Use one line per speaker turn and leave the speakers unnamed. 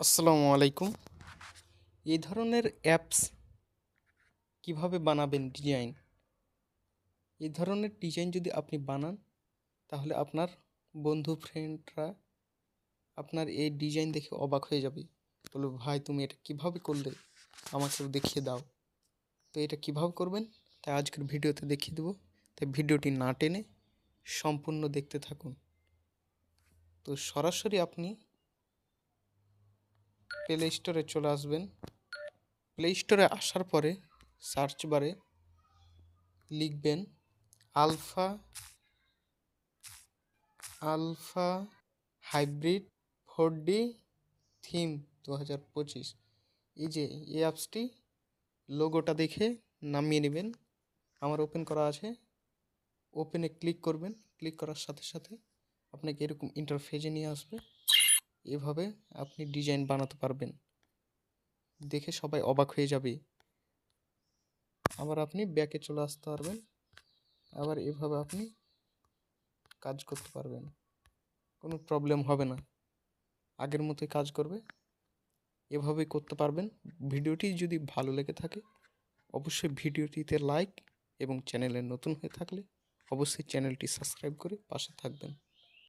আসসালামু আলাইকুম। এই ধরনের অ্যাপস কীভাবে বানাবেন ডিজাইন এই ধরনের ডিজাইন যদি আপনি বানান, তাহলে আপনার বন্ধু ফ্রেন্ডরা আপনার এই ডিজাইন দেখে অবাক হয়ে যাবে। বলবে, ভাই, তুমি এটা কীভাবে করলে? আমাকে দেখিয়ে দাও। তো এটা কীভাবে করবেন? তাই আজকের ভিডিওতে দেখিয়ে দেবো। তাই ভিডিওটি না টেনে সম্পূর্ণ দেখতে থাকুন। তো সরাসরি আপনি প্লে স্টোরে চলে আসবেন। প্লে স্টোরে আসার পরে সার্চ বারে লিখবেন alpha alpha hybrid four D theme দু হাজার পঁচিশ এই যে এই অ্যাপসটি লোগোটা দেখে নামিয়ে নেবেন। আমার ওপেন করা আছে। ওপেনে ক্লিক করবেন। ক্লিক করার সাথে সাথে আপনাকে এরকম ইন্টারফেজে নিয়ে আসবে। এভাবে আপনি ডিজাইন বানাতে পারবেন। দেখে সবাই অবাক হয়ে যাবে। আবার আপনি ব্যাকে চলে আসতে পারবেন। আবার এভাবে আপনি কাজ করতে পারবেন। কোনো প্রবলেম হবে না। আগের মতোই কাজ করবে। এভাবেই করতে পারবেন। ভিডিওটি যদি ভালো লেগে থাকে, অবশ্যই ভিডিওটিতে লাইক এবং চ্যানেলে নতুন হয়ে থাকলে অবশ্যই চ্যানেলটি সাবস্ক্রাইব করে পাশে থাকবেন।